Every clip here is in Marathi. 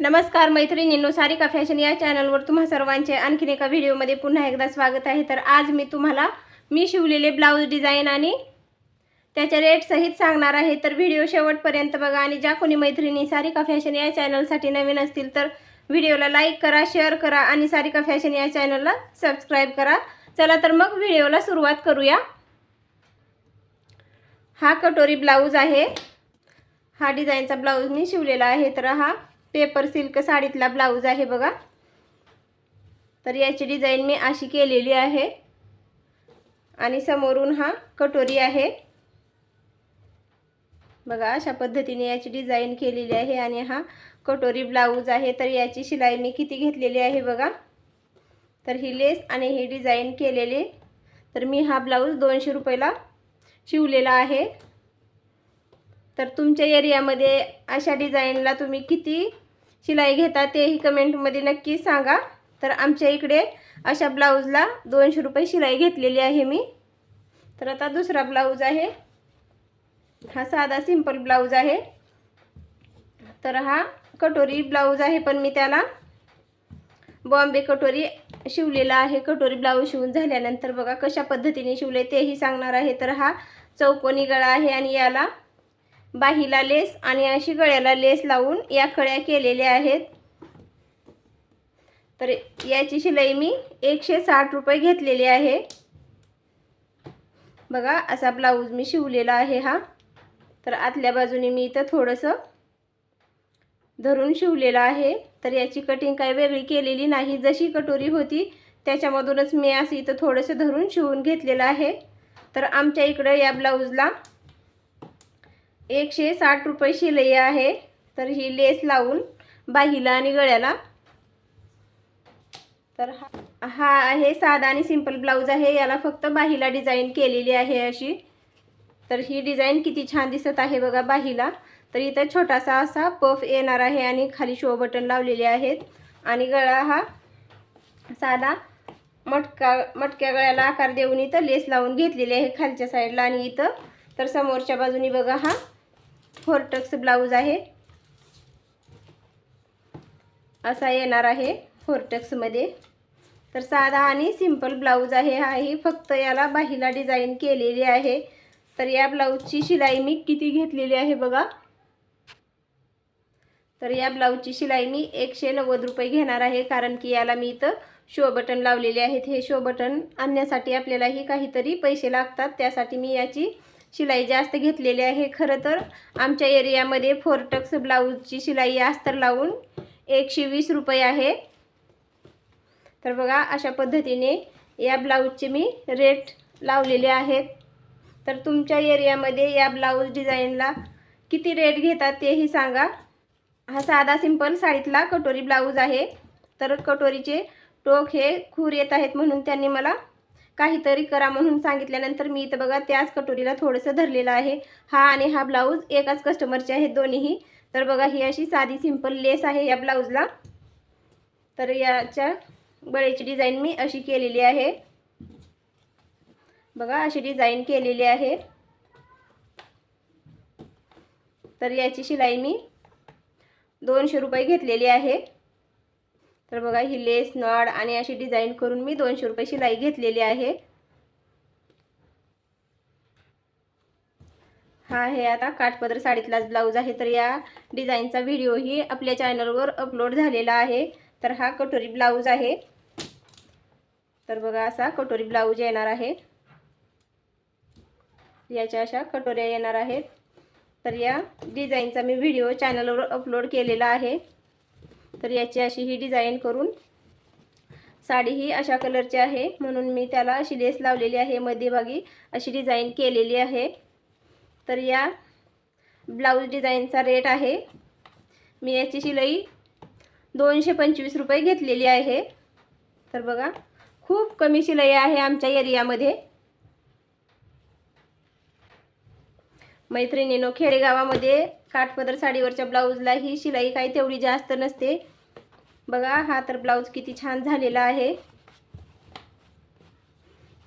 नमस्कार मैत्रिणींनो. सारिका फॅशन या चॅनलवर तुम्हा सर्वांचे आणखीन एका व्हिडिओमध्ये पुन्हा एकदा स्वागत आहे. तर आज मी तुम्हाला मी शिवलेले ब्लाऊज डिझाईन आणि त्याच्या रेटसहित सांगणार आहे. तर व्हिडिओ शेवटपर्यंत बघा आणि ज्या कोणी मैत्रिणी सारिका फॅशन या चॅनलसाठी नवीन असतील तर व्हिडिओला लाईक करा शेअर करा आणि सारिका फॅशन या चॅनलला सबस्क्राईब करा. चला तर मग व्हिडिओला सुरुवात करूया. हा कटोरी ब्लाऊज आहे. हा डिझाईनचा ब्लाऊज मी शिवलेला आहे. तर हा पेपर सिल्क साडीतला ब्लाऊज आहे बघा. तर याची डिझाईन मी अशी केलेली आहे. आणि समोरून हा कटोरी आहे. बघा अशा पद्धतीने याची डिझाईन केलेली आहे आणि हा कटोरी ब्लाऊज आहे. तर याची शिलाई मी किती घेतलेली आहे बघा. तर ही लेस आणि ही डिझाईन केलेली. तर मी हा ब्लाऊज दोनशे रुपयाला शिवलेला आहे. तर तुमच्या एरियामध्ये अशा डिझाईनला तुम्ही किती शिलाई घेता तेही कमेंटमध्ये नक्की सांगा. तर आमच्या इकडे अशा ब्लाऊजला दोनशे रुपये शिलाई घेतलेली आहे मी. तर आता दुसरा ब्लाऊज आहे. हा साधा सिंपल ब्लाऊज आहे. तर हा कटोरी ब्लाऊज आहे पण मी त्याला बॉम्बे कटोरी शिवलेला आहे. कटोरी ब्लाऊज शिवून झाल्यानंतर बघा कशा पद्धतीने शिवले तेही सांगणार आहे. तर हा चौकोनी गळा आहे आणि याला बाहीला लेस आणि अशी गळ्याला लेस लावून या खळ्या केलेल्या आहेत. तर याची शिलाई मी एकशे साठ रुपये घेतलेली आहे. बघा असा ब्लाऊज मी शिवलेला आहे हा. तर आतल्या बाजूने मी इथं थोडंसं धरून शिवलेलं आहे. तर याची कटिंग काही वेगळी केलेली नाही. जशी कटोरी होती त्याच्यामधूनच मी असं इथं थोडंसं धरून शिवून घेतलेलं आहे. तर आमच्या इकडं या ब्लाऊजला एकशे साठ रुपये शिलाई आहे. तर ही लेस लावून बाहीला आणि गळ्याला. तर हा हा आहे साधा आणि सिंपल ब्लाऊज आहे. याला फक्त बाहीला डिझाईन केलेली आहे अशी. तर ही डिझाईन किती छान दिसत आहे बघा बाहीला. तर इथं छोटासा असा पफ येणार आहे आणि खाली शो बटन लावलेले आहेत. आणि गळा हा साधा मटका मटक्या गळ्याला आकार देऊन इथं लेस लावून घेतलेली आहे खालच्या साईडला आणि इथं. तर समोरच्या बाजूनी बघा हा फोरटक्स ब्लाऊज आहे. असा येणार आहे फोरटक्समध्ये तर साधा आणि सिंपल ब्लाऊज आहे. हाही फक्त याला बाहीला डिझाईन केलेली आहे. तर या ब्लाऊजची शिलाई मी किती घेतलेली आहे बघा. तर या ब्लाऊजची शिलाई मी एकशे नव्वद रुपये घेणार आहे. कारण की याला मी इथं शो बटन लावलेले आहेत. हे शो बटन आणण्यासाठी आपल्यालाही काहीतरी पैसे लागतात. त्यासाठी मी याची शिलाई जास्त घेतलेली आहे. खरं तर आमच्या एरियामध्ये फोरटक्स ब्लाऊजची शिलाई अस्तर लावून एकशे वीस रुपये आहे. तर बघा अशा पद्धतीने या ब्लाऊजचे मी रेट लावलेले आहेत. तर तुमच्या एरियामध्ये या ब्लाऊज डिझाईनला किती रेट घेतात तेही सांगा. हा साधा सिंपल साडीतला कटोरी ब्लाऊज आहे. तर कटोरीचे टोक हे खूर येत आहेत म्हणून त्यांनी मला काहीतरी करा म्हणून सांगितल्यानंतर मी इथं बघा त्याच कटोरीला थोडंसं धरलेलं आहे. हा आणि हा ब्लाऊज एकाच कस्टमरचे आहेत दोन्हीही. तर बघा ही अशी साधी सिंपल लेस आहे या ब्लाऊजला. तर याच्या बळेची डिझाईन मी अशी केलेली आहे. बघा अशी डिझाईन केलेली आहे. तर याची शिलाई मी दोनशे रुपये घेतलेली आहे. तर बघा ही लेस नॉड आणि अशी डिझाईन करून मी दोनशे रुपये शिलाई घेतलेली आहे. हा आहे आता काठपदर साडीतलाच ब्लाऊज आहे. तर या डिझाईनचा व्हिडिओही आपल्या चॅनलवर अपलोड झालेला आहे. तर हा कटोरी ब्लाऊज आहे. तर बघा असा कटोरी ब्लाऊज येणार आहे. याच्या अशा कटोऱ्या येणार आहेत. तर या डिझाईनचा मी व्हिडिओ चॅनलवर अपलोड केलेला आहे. तर याची अशी ही डिझाईन करून साडी ही अशा कलरची आहे. म्हणून मी त्याला अशी लेस लावलेली आहे. मध्यभागी अशी डिझाईन केलेली आहे. तर या ब्लाऊज डिझाईनचा रेट आहे. मी याची शिलाई दोनशे पंचवीस रुपये घेतलेली आहे. तर बघा खूप कमी शिलाई आहे आमच्या एरियामध्ये. मैत्रिणीनो खेडेगावामध्ये काठपदर साडीवरच्या ब्लाऊजला ही शिलाई काही तेवढी जास्त नसते. बघा हा तर ब्लाऊज किती छान झालेला आहे.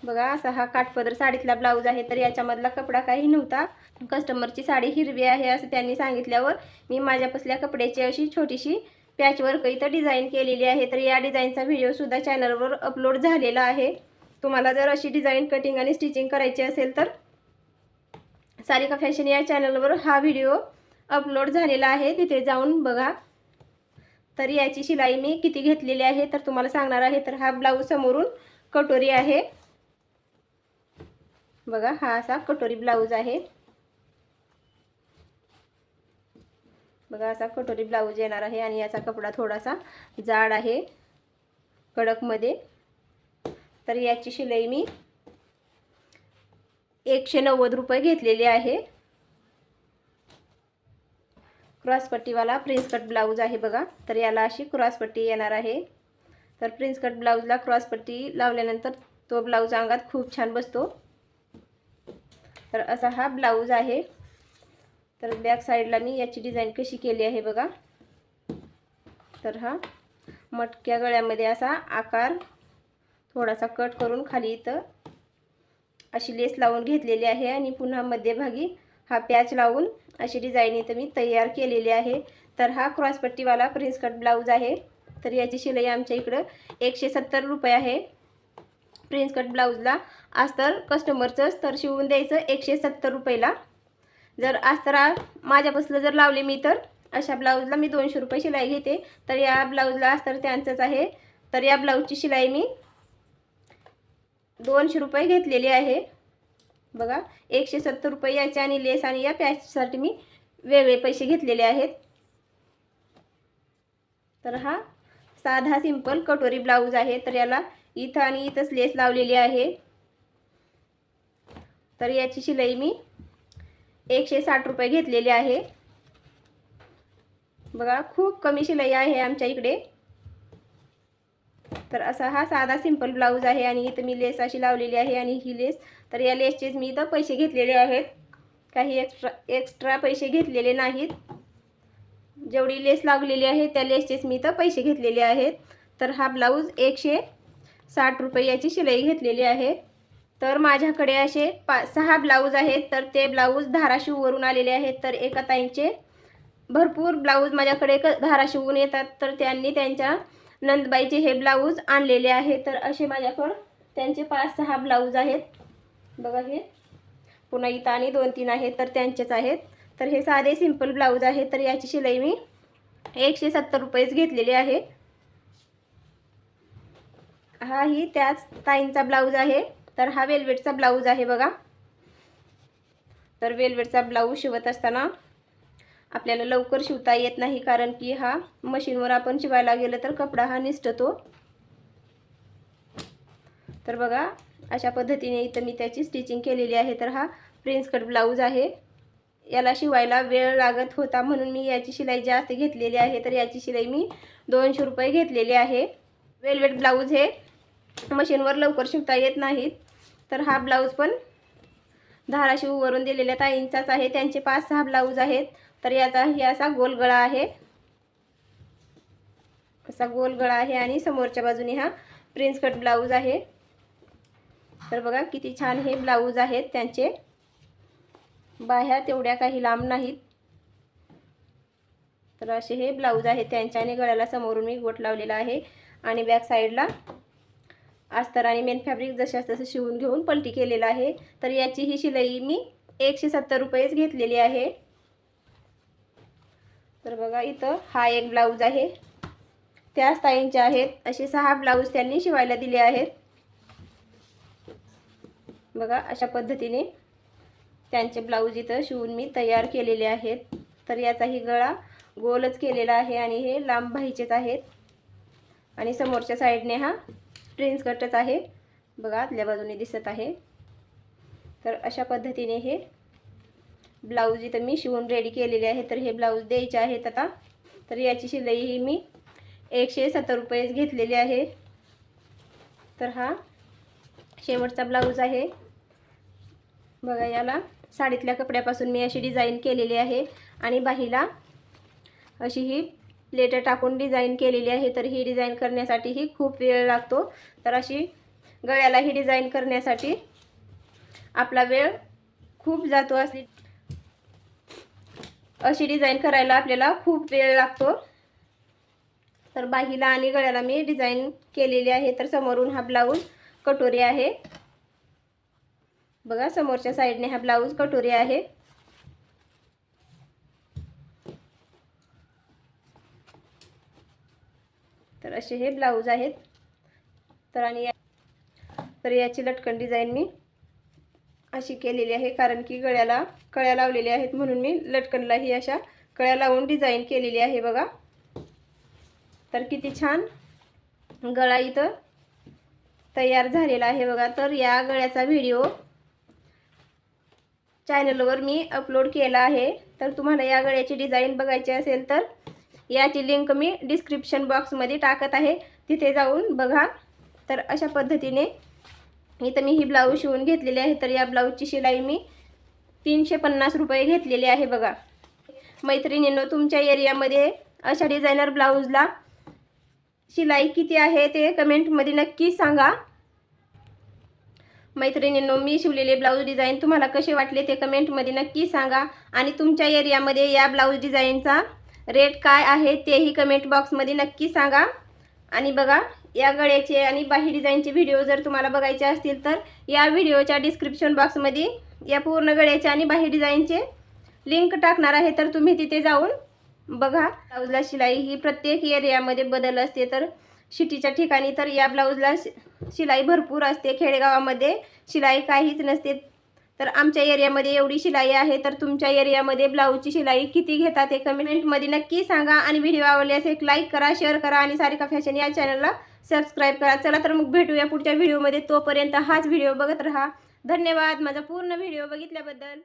बघा असा हा काठपदर साडीतला ब्लाऊज आहे तर याच्यामधला कपडा काही नव्हता. कस्टमरची साडी हिरवी आहे असं त्यांनी सांगितल्यावर मी माझ्यापसल्या कपड्याची अशी छोटीशी पॅचवर्क इथं डिझाईन केलेली आहे. तर या डिझाईनचा व्हिडिओसुद्धा चॅनलवर अपलोड झालेला आहे. तुम्हाला जर अशी डिझाईन कटिंग आणि स्टिचिंग करायची असेल तर सारिका फॅशन या चॅनलवर हा व्हिडिओ अपलोड झालेला आहे. तिथे जाऊन बघा. तर याची शिलाई मी किती घेतलेली आहे तर तुम्हाला सांगणार आहे. तर हा ब्लाऊज समोरून कटोरी आहे. बघा हा असा कटोरी ब्लाऊज आहे. बघा असा कटोरी ब्लाऊज येणार आहे आणि याचा कपडा थोडासा जाड आहे. कडकमध्ये. तर याची शिलाई मी एकशे नव्वद रुपये घेतलेली आहे. क्रॉसपट्टीवाला प्रिन्स कट ब्लाऊज आहे बघा. तर याला अशी क्रॉसपट्टी येणार आहे. तर प्रिन्स कट ब्लाऊजला क्रॉसपट्टी लावल्यानंतर तो ब्लाऊज अंगात खूप छान बसतो. तर असा हा ब्लाऊज आहे. तर बॅक साईडला मी याची डिझाईन कशी केली आहे बघा. तर हा मटक्या गळ्यामध्ये असा आकार थोडासा कट करून खाली इथं अशी लेस लावून घेतलेली आहे आणि पुन्हा मध्यभागी हा पॅच लावून अशी डिझाईन इथं मी तयार केलेली आहे. तर हा क्रॉसपट्टीवाला प्रिन्स कट ब्लाऊज आहे. तर याची शिलाई आमच्या इकडं एकशे सत्तर रुपये आहे. प्रिन्स कट ब्लाऊजला अस्तर कस्टमरचंच तर शिवून द्यायचं एकशे सत्तर रुपयेला. जर अस्तरा माझ्यापासून जर लावले मी तर अशा ब्लाऊजला मी दोनशे रुपये शिलाई घेते. तर या ब्लाऊजला अस्तर त्यांचंच आहे. तर या ब्लाऊजची शिलाई मी दोनशे रुपये घेतलेले आहे. बघा एकशे सत्तर रुपये याचे आणि लेस आणि या पॅचसाठी मी वेगळे पैसे घेतलेले आहेत. तर हा साधा सिंपल कटोरी ब्लाऊज आहे. तर याला इथं आणि इथंच लेस लावलेली आहे. तर याची शिलाई मी एकशे साठ रुपये घेतलेली आहे. बघा खूप कमी शिलाई आहे आमच्या इकडे. तर असा हा साधा सिंपल ब्लाऊज आहे आणि इथं मी लेस अशी लावलेली आहे आणि ही लेस तर या लेसचेच मी इथं पैसे घेतलेले आहेत. काही एक्स्ट्रा एक्स्ट्रा पैसे घेतलेले नाहीत. जेवढी लेस लागलेली आहे त्या लेसचेच मी इथं पैसे घेतलेले आहेत. तर हा ब्लाऊज एकशे साठ रुपये याची शिलाई घेतलेली आहे. तर माझ्याकडे असे पा सहा ब्लाऊज आहेत तर ते ब्लाऊज धाराशिववरून आलेले आहेत. तर एका ताईंचे भरपूर ब्लाऊज माझ्याकडे क धाराशिवून येतात. तर त्यांनी त्यांच्या नंदबाईचे हे ब्लाऊज आणलेले आहे. तर असे माझ्याकडं त्यांचे पाच सहा ब्लाऊज आहेत. बघा हे. पुन्हा इथं आणि दोन तीन आहेत तर त्यांचेच आहेत. तर हे साधे सिंपल ब्लाऊज आहे. तर याची शिलाई मी एकशे सत्तर रुपयेच घेतलेली आहे. हा ही त्याच ताईंचा ब्लाऊज आहे. तर हा वेलवेटचा ब्लाऊज आहे बघा. तर वेलवेटचा ब्लाऊज शिवत असताना आपल्याला लवकर शिवता येत नाही कारण की हा मशीनवर आपण शिवायला गेलं तर कपडा हा निसटतो. तर बघा अशा पद्धतीने इथं मी त्याची स्टिचिंग केलेली आहे. तर हा प्रिन्स कट ब्लाऊज आहे. याला शिवायला वेळ लागत होता म्हणून मी याची शिलाई जास्त घेतलेली आहे. तर याची शिलाई मी दोनशे रुपये घेतलेली आहे. वेलवेट ब्लाऊज हे मशीनवर लवकर शिवता येत नाहीत. तर हा ब्लाऊज पण धाराशिववरून दिलेल्या ताईंचाच आहे. त्यांचे पाच सहा ब्लाऊज आहेत. तर याचा हे असा गोल गळा आहे. असा गोल गळा आहे आणि समोरच्या बाजूने हा प्रिन्स कट ब्लाऊज आहे. तर बघा किती छान हे ब्लाऊज आहेत त्यांचे. बाह्या तेवढ्या काही लांब नाहीत. तर असे हे ब्लाऊज आहेत त्यांच्याने गळ्याला समोरून मी गोट लावलेला आहे. आणि बॅक साईडला अस्तर आणि मेन फॅब्रिक जशास तसं शिवून घेऊन पलटी केलेलं आहे. तर याची ही शिलाई मी एकशे सत्तर रुपयेच घेतलेली आहे. तर बघा इथं हा एक ब्लाऊज आहे. त्याच ताईंचे आहेत. असे सहा ब्लाऊज त्यांनी शिवायला दिले आहेत. बघा अशा पद्धतीने त्यांचे ब्लाऊज इथं शिवून मी तयार केलेले आहेत. तर याचाही गळा गोलच केलेला आहे आणि हे लांब भाईचेच आहेत. आणि समोरच्या साईडने हा प्रिन्स कटच आहे. बघा आतल्या बाजूने दिसत आहे. तर अशा पद्धतीने हे ब्लाऊज इथं मी शिवून रेडी केलेले आहे. तर हे ब्लाऊज द्यायचे आहेत आता. तर याची शिलाई ही मी एकशे सत्तर रुपयेच घेतलेली आहे. तर हा शेवटचा ब्लाऊज आहे. बघा याला साडीतल्या कपड्यापासून मी अशी डिझाईन केलेली आहे. आणि बाहीला अशी ही प्लेटं टाकून डिझाईन केलेली आहे. तर ही डिझाईन करण्यासाठीही खूप वेळ लागतो. तर अशी गळ्याला ही डिझाईन करण्यासाठी आपला वेळ खूप जातो अशी अशी डिझाईन करायला आपल्याला खूप वेळ लागतो. तर बाहीला आणि गळ्याला मी डिझाईन केलेली आहे. तर समोरून हा ब्लाऊज कटोरी आहे. बघा समोरच्या साईडने हा ब्लाऊज कटोरी आहे. तर असे हे ब्लाऊज आहेत. तर आणि या- तर याची लटकन डिझाईन मी अशी केलेली आहे कारण की गळ्याला कळ्या लावलेल्या आहेत म्हणून मी लटकनलाही अशा कळ्या लावून डिझाईन केलेली आहे बघा. तर किती छान गळा इथं तयार झालेला आहे बघा. तर या गळ्याचा व्हिडिओ चॅनलवर मी अपलोड केला आहे. तर तुम्हाला या गळ्याची डिझाईन बघायची असेल तर याची लिंक मी डिस्क्रिप्शन बॉक्समध्ये टाकत आहे. तिथे जाऊन बघा. तर अशा पद्धतीने इथं मी ही ब्लाऊज शिवून घेतलेली आहे. तर या ब्लाऊजची शिलाई मी तीनशे पन्नास रुपये घेतलेली आहे बघा. मैत्रिणींनो तुमच्या एरियामध्ये अशा डिझायनर ब्लाऊजला शिलाई किती आहे ते कमेंटमध्ये नक्की सांगा. मैत्रिणींनो मी शिवलेले ब्लाऊज डिझाईन तुम्हाला कसे वाटले ते कमेंटमध्ये नक्की सांगा. आणि तुमच्या एरियामध्ये या ब्लाऊज डिझाईनचा रेट काय आहे तेही कमेंट बॉक्समध्ये नक्की सांगा. आणि बघा या गळ्याचे आणि बाही डिझाईनचे व्हिडिओ जर तुम्हाला बघायचे असतील तर या व्हिडिओच्या डिस्क्रिप्शन बॉक्समध्ये या पूर्ण गळ्याचे आणि बाही डिझाईनचे लिंक टाकणार आहे तर तुम्ही तिथे जाऊन बघा. ब्लाऊजला शिलाई ही प्रत्येक एरियामध्ये बदल असते तर शिटीच्या ठिकाणी तर या ब्लाऊजला शि शिलाई भरपूर असते. खेडेगावामध्ये शिलाई काहीच नसते. तर आमच्या एरियामध्ये एवढी शिलाई आहे तर तुमच्या एरियामध्ये ब्लाऊजची शिलाई किती घेतात हे कमेंटमध्ये नक्की सांगा. आणि व्हिडिओ आवडल्यास एक लाईक करा शेअर करा आणि सारिका फॅशन या चॅनलला सबस्क्राईब करा. चला तर मग भेटूया पुढच्या व्हिडिओमध्ये. तोपर्यंत हाच व्हिडिओ बघत राहा. धन्यवाद. माझा पूर्ण व्हिडिओ बघितल्याबद्दल.